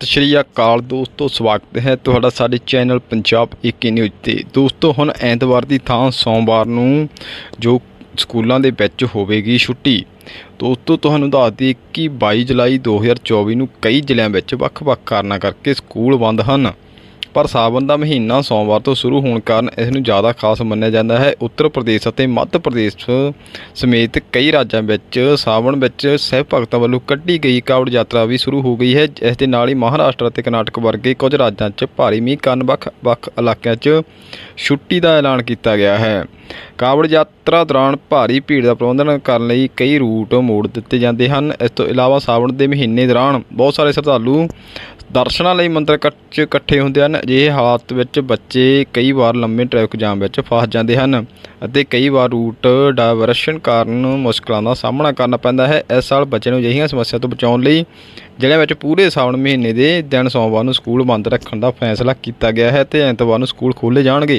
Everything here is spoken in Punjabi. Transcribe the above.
ਸਤਿ ਸ਼੍ਰੀ ਅਕਾਲ ਦੋਸਤੋ, ਸਵਾਗਤ ਹੈ ਤੁਹਾਡਾ ਸਾਡੇ ਚੈਨਲ ਪੰਜਾਬ 21 ਨਿਊਜ਼ ਤੇ। ਦੋਸਤੋ, ਹੁਣ ਐਤਵਾਰ ਦੀ ਥਾਂ ਸੋਮਵਾਰ ਨੂੰ ਜੋ ਸਕੂਲਾਂ ਦੇ ਵਿੱਚ ਹੋਵੇਗੀ ਛੁੱਟੀ। ਦੋਸਤੋ, ਤੁਹਾਨੂੰ ਦੱਸ ਦਈਏ ਕਿ 22 ਜੁਲਾਈ 2024 ਨੂੰ ਕਈ ਜ਼ਿਲ੍ਹਿਆਂ ਵਿੱਚ ਵੱਖ-ਵੱਖ ਕਾਰਨਾਂ ਕਰਕੇ ਸਕੂਲ ਬੰਦ ਹਨ। ਪਰ ਸਾਵਣ ਦਾ ਮਹੀਨਾ ਸੋਮਵਾਰ ਤੋਂ ਸ਼ੁਰੂ ਹੋਣ ਕਾਰਨ ਇਸ ਨੂੰ ਜ਼ਿਆਦਾ ਖਾਸ ਮੰਨਿਆ ਜਾਂਦਾ ਹੈ। ਉੱਤਰ ਪ੍ਰਦੇਸ਼ ਅਤੇ ਮੱਧ ਪ੍ਰਦੇਸ਼ ਸਮੇਤ ਕਈ ਰਾਜਾਂ ਵਿੱਚ ਸਾਵਣ ਵਿੱਚ ਸਹਿਬ ਭਗਤਾਂ ਵੱਲੋਂ ਕੱਢੀ ਗਈ ਕਾਵੜ ਯਾਤਰਾ ਵੀ ਸ਼ੁਰੂ ਹੋ ਗਈ ਹੈ। ਇਸ ਦੇ ਨਾਲ ਹੀ ਮਹਾਰਾਸ਼ਟਰ ਅਤੇ ਕਰਨਾਟਕ ਵਰਗੇ ਕੁਝ ਰਾਜਾਂ 'ਚ ਭਾਰੀ ਮੀਂਹ ਕਾਰਨ ਵੱਖ-ਵੱਖ ਇਲਾਕਿਆਂ 'ਚ ਛੁੱਟੀ ਦਾ ਐਲਾਨ ਕੀਤਾ ਗਿਆ ਹੈ। ਕਾਵੜ ਯਾਤਰਾ ਦੌਰਾਨ ਭਾਰੀ ਭੀੜ ਦਾ ਪ੍ਰਬੰਧਨ ਕਰਨ ਲਈ ਕਈ ਰੂਟ ਮੋੜ ਦਿੱਤੇ ਜਾਂਦੇ ਹਨ। ਇਸ ਤੋਂ ਇਲਾਵਾ ਸਾਵਣ ਦੇ ਮਹੀਨੇ ਦੌਰਾਨ ਬਹੁਤ ਸਾਰੇ ਸ਼ਰਧਾਲੂ ਦਰਸ਼ਨਾਂ ਲਈ ਮੰਦਰ ਕੱਟ ਇਕੱਠੇ ਹੁੰਦੇ ਹਨ। ਅਜਿਹੇ ਹਾਲਾਤ ਵਿੱਚ ਬੱਚੇ ਕਈ ਵਾਰ ਲੰਮੇ ਟ੍ਰੈਫਿਕ ਜਾਮ ਵਿੱਚ ਫਸ ਜਾਂਦੇ ਹਨ ਅਤੇ ਕਈ ਵਾਰ ਰੂਟ ਡਾਇਵਰਸ਼ਨ ਕਾਰਨ ਮੁਸ਼ਕਲਾਂ ਦਾ ਸਾਹਮਣਾ ਕਰਨਾ ਪੈਂਦਾ ਹੈ। ਇਸ ਸਾਲ ਬੱਚੇ ਨੂੰ ਅਜਿਹੀਆਂ ਸਮੱਸਿਆ ਤੋਂ ਬਚਾਉਣ ਲਈ ਜ਼ਿਲ੍ਹਿਆਂ ਵਿੱਚ ਪੂਰੇ ਸਾਵਣ ਮਹੀਨੇ ਦੇ ਦਿਨ ਸੋਮਵਾਰ ਨੂੰ ਸਕੂਲ ਬੰਦ ਰੱਖਣ ਦਾ ਫੈਸਲਾ ਕੀਤਾ ਗਿਆ ਹੈ ਤੇ ਐਤਵਾਰ ਨੂੰ ਸਕੂਲ ਖੋਲ੍ਹੇ ਜਾਣਗੇ।